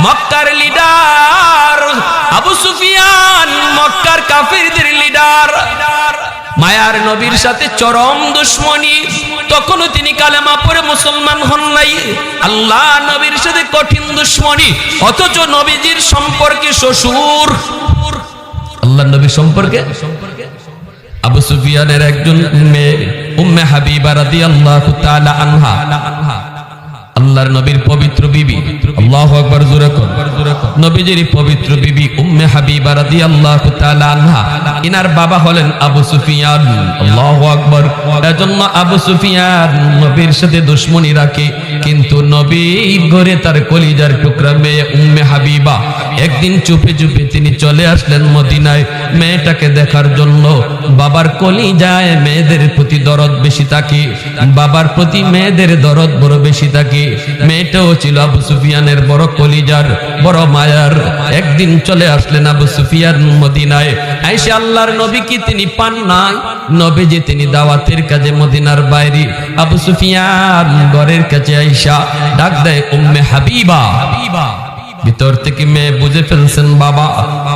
মক্কার লিডার আবু সুফিয়ান, মক্কার কাফিরদের লিডার। মায়ার নবীর সাথে চরম দুশ্মনী। তখনও তিনি কালেমা পরে মুসলমান হন নাই। আল্লাহ নবীর সাথে কঠিন দুশ্মনী। অথচ নবীজির সম্পর্কে শ্বশুর। আল্লাহ নবী সম্পর্কে? আবু সুফিয়ানের একজন মেয়ে, উম্মে হাবিবা রাদিয়াল্লাহু তাআলা আনহা। আল্লাহর নবীর পবিত্র বিবি। আল্লাহু আকবার কোন নবীজির পবিত্র বিবি উম্মে হাবিবা রাদিয়াল্লাহু তাআলা আনহা। ইনার বাবা হলেন আবু সুফিয়ান। আল্লাহু আকবার। এজন্য আবু সুফিয়ান নবীর সাথে দুশমনি রাখে। কিন্তু নবীর ঘরে তার কলিজার টুকরা মেয়ে উম্মে হাবিবা। একদিন চুপে চুপে তিনি চলে আসলেন মদিনায়। মেয়েটাকে দেখার জন্য বাবার কলিজায় মেয়েদের প্রতি দরদ বেশি থাকে। বাবার প্রতি মেয়েদের দরদ বড় বেশি থাকে। মেয়েটাও ছিল আবু সুফিয়ানের বড় কলিজার, বড় মায়ার। একদিন চলে আসলেন আবু সুফিয়ান মদিনায়। আইসে আল্লাহর নবী কি তিনি পান নাই? নবী যে তিনি দাওয়াতের কাজে মদিনার বাইরে। আবু সুফিয়ান ঘরের কাছে আইসা ডাক দেয়, উম্মে হাবিবা হাবিবা। ভিতর থেকে মেয়ে বুঝে ফেলছেন বাবা।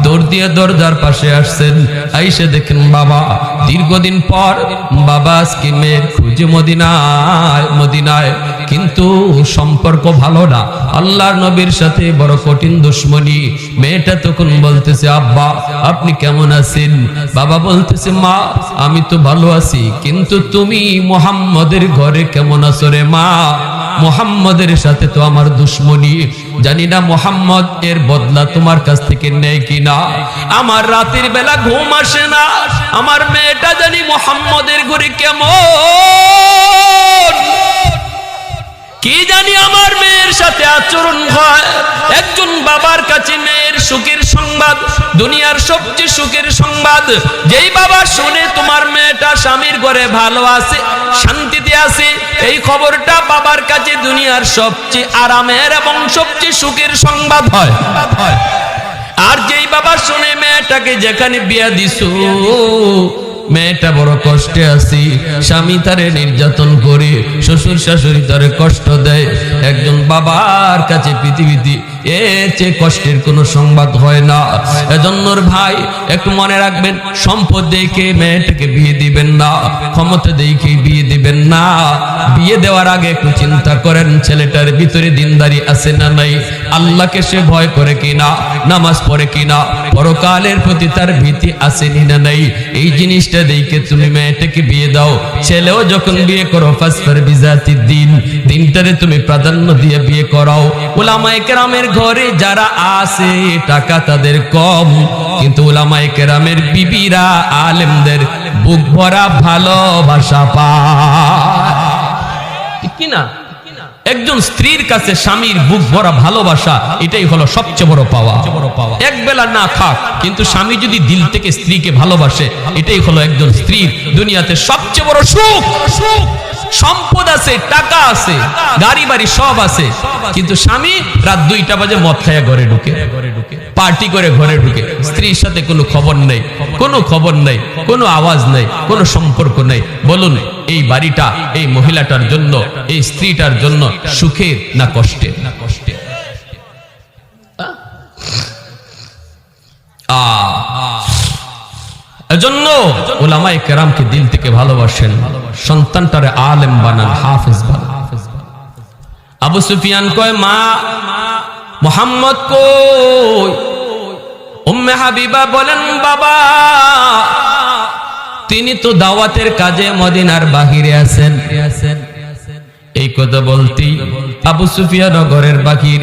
দৌড় দিয়ে দরজার পাশে আসছেন। আইসে দেখেন বাবা। দীর্ঘদিন পর বাবা আজকে মেয়ের খুঁজে মদিনায় মদিনায়। কিন্তু সম্পর্ক ভালো না। আল্লাহর নবীর সাথে বড় কঠিন দুশ্মনী। মেয়েটা তখন বলতেছে, আব্বা, আপনি কেমন আছেন? বাবা বলতেছে, মা, আমি তো ভালো আছি। কিন্তু তুমি মোহাম্মদের ঘরে কেমন আছো রে মা? মোহাম্মদের সাথে তো আমার দুশ্মনী। জানি না মোহাম্মদ এর বদলা তোমার কাছ থেকে নেয় কিনা। আমার রাতের বেলা ঘুম আসে না। আমার মেয়েটা জানি মোহাম্মদের ঘরে কেমন। কি জানি আমার মেয়ের সাথে আচরণ হয়? একজন বাবার কাছে মেয়ের সুখের সংবাদ, দুনিয়ার সবচেয়ে সুখের সংবাদ। যেই বাবা শুনে তোমার মেয়েটা স্বামীর ঘরে ভালো আছে, শান্তিতে আছে, এই খবরটা বাবার কাছে দুনিয়ার সবচেয়ে আরামের এবং সবচেয়ে সুখের সংবাদ হয়। আর যেই বাবা শুনে মেয়েটাকে যেখানে বিয়া দিছো মেয়েটা বড় কষ্টে আছি। স্বামী তারে নির্যাতন করে, শ্বশুর শাশুড়ি তারে কষ্ট দেয়। একজন বাবার কাছে পৃথিবীতে এর কষ্টের কোনো সংবাদ হয় না। ভাই, একটু মনে রাখবেন, সম্পদ দেখে মেয়েটাকে বিয়ে দিবেন না, ক্ষমতা দেখে বিয়ে দিবেন না। বিয়ে দেওয়ার আগে একটু চিন্তা করেন, ছেলেটার ভিতরে দিনদারি আছে না নাই? আল্লাহকে সে ভয় করে কিনা, নামাজ পড়ে কিনা? পরকালের প্রতি তার ভীতি আসেনি না নাই? এই জিনিসটা দেখে তুমি মেয়েটাকে বিয়ে দাও। ছেলেও যখন বিয়ে করো ফাসফার দিন। দিনটারে তুমি প্রাধান্য দিয়ে বিয়ে করাও। ওলামায়ে ঘরে যারা আছে, টাকা তাদের কম। কিন্তু ওলামায়ে কেরামের বিবিরা, আলেমদের বুক ভরা ভালোবাসা পায়। ঠিক কি না একজন স্ত্রীর কাছে স্বামীর বুক ভরা ভালোবাসা, এটাই হলো সবচেয়ে বড় পাওয়া। এক বেলা না থাক, কিন্তু স্বামী যদি দিল থেকে স্ত্রীকে ভালোবাসে, এটাই হলো একজন স্ত্রীর দুনিয়াতে সবচেয়ে বড় সুখ। সুখ সম্পদ আছে, টাকা আছে, গাড়ি বাড়ি সব আছে। কিন্তু স্বামী রাত দুইটা বাজে মদ খাইয়া ঘরে ঢুকে। পার্টি করে ঘরে ঢুকে। স্ত্রীর সাথে কোনো খবর নেই, কোনো খবর নেই, কোনো আওয়াজ নেই, কোনো সম্পর্ক নেই। বলুন, এই বাড়িটা এই মহিলাটার জন্য, এই স্ত্রীটার জন্য সুখের না কষ্টের? না কষ্টের এজন্য ওলামাই কেরামকে দিল থেকে ভালোবাসেন, সন্তানটারে আলেম বানান, হাফেজ বানান। আবু সুফিয়ান কয়, মা, মোহাম্মদ কই? উম্মে হাবিবা বলেন, বাবা, তিনি তো দাওয়াতের কাজে মদিনার বাহিরে আছেন। এই কথা বলতেই আবু সুফিয়া নগরের বাকির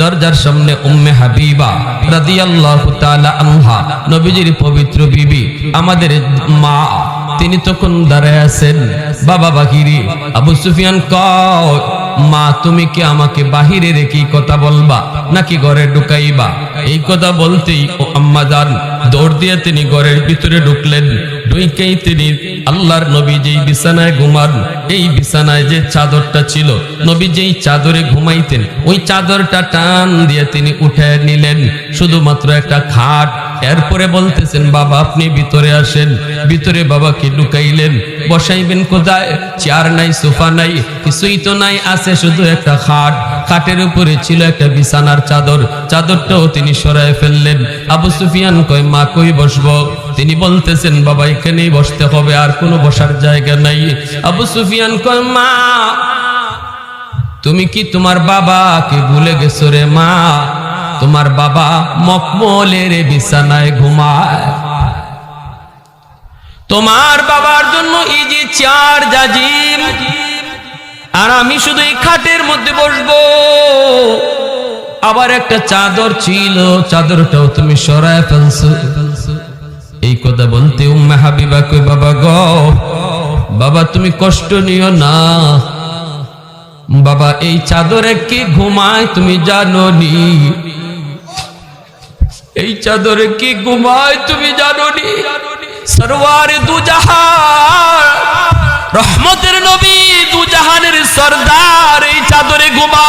দরজার সামনে উম্মে হাবিবা রাদিয়াল্লাহু তাআলা আনহা, নবীজির পবিত্র বিবি, আমাদের মা, তিনি তখন দাঁড়ায় আছেন, বাবা বাকিরি আবু সুফিয়ান কয়, মা, তুমি কি আমাকে বাহিরে রেখে কথা বলবা, নাকি ঘরে ঢুকাইবা? এই কথা বলতেই ও আম্মা যান, দৌড় দিয়ে তিনি ঘরের ভিতরে ঢুকলেন ঢুকেই তিনি আল্লাহর নবী যেই বিছানায় ঘুমান এই বিছানায় যে চাদরটা ছিল, নবী যেই চাদরে ঘুমাইতেন, ওই চাদরটা টান দিয়ে তিনি উঠে নিলেন। শুধুমাত্র একটা খাট এরপরে বলতেছেন, বাবা, আপনি ভিতরে আসেন। ভিতরে বাবাকে ঢুকাইলেন। বসাইবেন কোথায়? চেয়ার নাই, সোফা নাই, কিছুই তো নাই, আছে শুধু একটা খাট। খাটের উপরে ছিল একটা বিছানার চাদর। চাদরটাও তিনি সরায় ফেললেন। আবু সুফিয়ান কয়, মা, কই বসবো? তিনি বলতেছেন, বাবা, এখানেই বসতে হবে, আর কোনো বসার জায়গা নাই। আবু সুফিয়ান কয়, মা, তুমি কি তোমার বাবাকে ভুলে গেছো রে মা? তোমার বাবা মকমলের বিছানায় ঘুমায়। তোমার বাবার জন্য যে চার জাজিম, আর আমি শুধু এই খাটের মধ্যে বসবো। আবার একটা চাদর ছিল, চাদরটাও তুমি সরায় ফেলছো। এই কথা বলতে উম্মা হাবিবা কই বাবা গ, বাবা তুমি কষ্ট নিও না। বাবা, এই চাদরে কি ঘুমায় তুমি জানো নি? চাদরে কি ঘুমায় তুমি জানো নি সরওয়ার দুজাহান, রহমতের নবী দুজাহানের সর্দার এই চাদরে ঘুমা